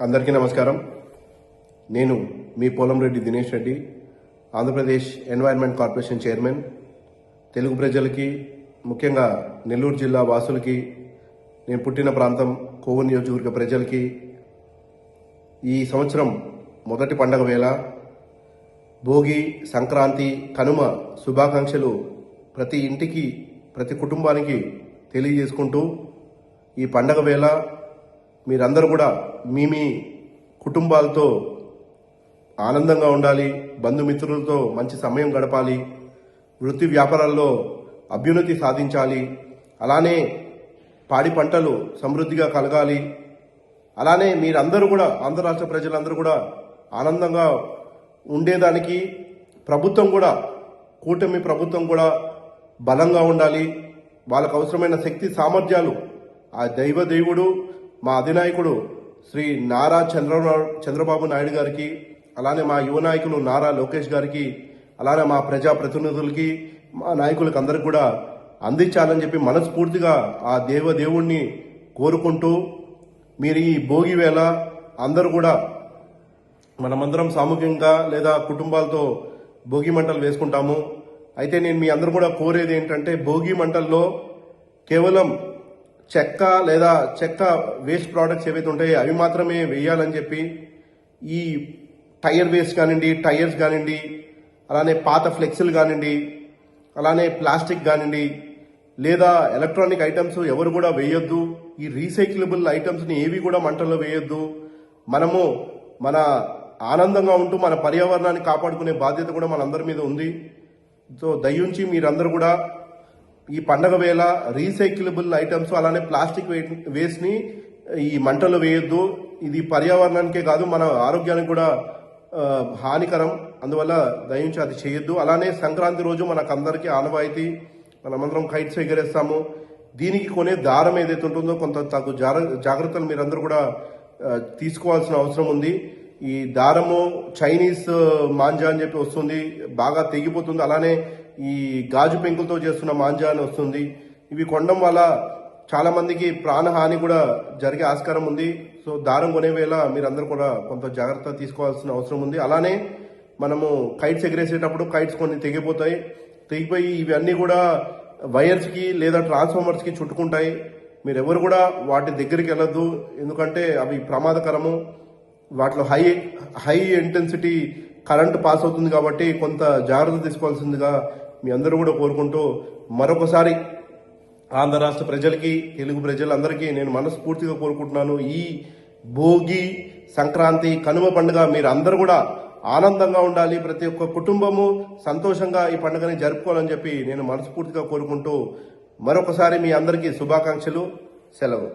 అందరికీ నమస్కారం. నేను మీ Polamreddy Dinesh Reddy Andhra Pradesh environment corporation chairman. Telugu ప్రజలకి ముఖ్యంగా నెల్లూరు జిల్లా వాసులకి నేను పుట్టిన ప్రాంతం కోవు నియోజకవర్గ ప్రజలకి ఈ సంవత్సరం మొదటి పండగ వేళ భోగి సంక్రాంతి కనుమ శుభాకాంక్షలు ప్రతి ఇంటికి ప్రతి కుటుంబానికి తెలియజేసుకుంటూ ఈ పండగ వేళ మీరందరూ కూడా మీ మీ కుటుంబాలతో ఆనందంగా ఉండాలి బంధుమిత్రులతో మంచి సమయం గడపాలి వృత్తి వ్యాపారాల్లో అభ్యున్నతి సాధించాలి అలానే పాడి పంటలు సమృద్ధిగా కలగాలి అలానే మీరందరూ కూడా ఆంధ్ర రాష్ట్ర ప్రజలందరూ కూడా ఆనందంగా ఉండేదానికి ప్రభుత్వం కూడా కూటమి ప్రభుత్వం కూడా బలంగా ఉండాలి. వాళ్ళకు అవసరమైన శక్తి సామర్థ్యాలు ఆ దైవ దేవుడు మా అధినాయకుడు శ్రీ నారా చంద్ర చంద్రబాబు నాయుడు గారికి అలానే మా యువ నాయకులు నారా లోకేష్ గారికి అలానే మా ప్రజా ప్రతినిధులకి మా నాయకులకు అందరికి కూడా అందించాలని చెప్పి మనస్ఫూర్తిగా ఆ దేవ దేవుణ్ణి కోరుకుంటూ మీరు ఈ భోగి వేళ అందరూ కూడా మనమందరం సామూహికంగా లేదా కుటుంబాలతో భోగి మంటలు వేసుకుంటాము. అయితే నేను మీ అందరూ కూడా కోరేది ఏంటంటే భోగి మంటల్లో కేవలం చెక్క లేదా చెక్క వేస్ట్ ప్రోడక్ట్స్ ఏవైతే ఉంటాయో అవి మాత్రమే వేయాలని చెప్పి ఈ టైర్ వేస్ట్ కానివ్వండి టైర్స్ కానివ్వండి అలానే పాత ఫ్లెక్స్లు కానివ్వండి అలానే ప్లాస్టిక్ కానివ్వండి లేదా ఎలక్ట్రానిక్ ఐటమ్స్ ఎవరు కూడా వేయొద్దు. ఈ రీసైక్లబుల్ ఐటమ్స్ని ఏవి కూడా మంటల్లో వేయొద్దు. మనము మన ఆనందంగా ఉంటూ మన పర్యావరణాన్ని కాపాడుకునే బాధ్యత కూడా మనందరి మీద ఉంది. సో దయ్యుంచి మీరందరూ కూడా ఈ పండగ వేళ రీసైకిలబుల్ ఐటమ్స్ అలానే ప్లాస్టిక్ వేస్ట్ని ఈ మంటలు వేయొద్దు. ఇది పర్యావరణానికే కాదు మన ఆరోగ్యానికి కూడా హానికరం. అందువల్ల దయించి అది చేయొద్దు. అలానే సంక్రాంతి రోజు మనకు అందరికీ ఆనవాయితీ. మనమందరం కైట్స్ ఎగరేస్తాము. దీనికి కొనే దారం ఏదైతే ఉంటుందో కొంత తగు జాగ్రత్తలు మీరందరూ కూడా తీసుకోవాల్సిన అవసరం ఉంది. ఈ దారము చైనీస్ uh, మాంజా అని చెప్పి వస్తుంది. బాగా తెగిపోతుంది. అలానే ఈ గాజు పెంకులతో చేస్తున్న మాంజా అని వస్తుంది. ఇవి కొనడం వల్ల చాలా మందికి ప్రాణహాని కూడా జరిగే ఆస్కారం ఉంది. సో దారం కొనే వేళ మీరందరూ కూడా కొంత జాగ్రత్త తీసుకోవాల్సిన అవసరం ఉంది. అలానే మనము కైట్స్ ఎగరేసేటప్పుడు కైట్స్ కొన్ని తెగిపోతాయి. తెగిపోయి ఇవన్నీ కూడా వైర్స్కి లేదా ట్రాన్స్ఫార్మర్స్కి చుట్టుకుంటాయి. మీరు ఎవరు కూడా వాటి దగ్గరికి వెళ్ళొద్దు. ఎందుకంటే అవి ప్రమాదకరము. వాటిలో high high intensity current pass అవుతుంది కాబట్టి కొంత జాగ్రత్త తీసుకోవాల్సిందిగా మీ అందరూ కూడా కోరుకుంటూ మరొకసారి ఆంధ్ర రాష్ట్ర ప్రజలకి తెలుగు ప్రజలందరికీ నేను మనస్ఫూర్తిగా కోరుకుంటున్నాను. ఈ భోగి సంక్రాంతి కనుమ పండుగ మీరు అందరూ కూడా ఆనందంగా ఉండాలి. ప్రతి ఒక్క కుటుంబము సంతోషంగా ఈ పండుగని జరుపుకోవాలని చెప్పి నేను మనస్ఫూర్తిగా కోరుకుంటూ మరొకసారి మీ అందరికీ శుభాకాంక్షలు సెలవు.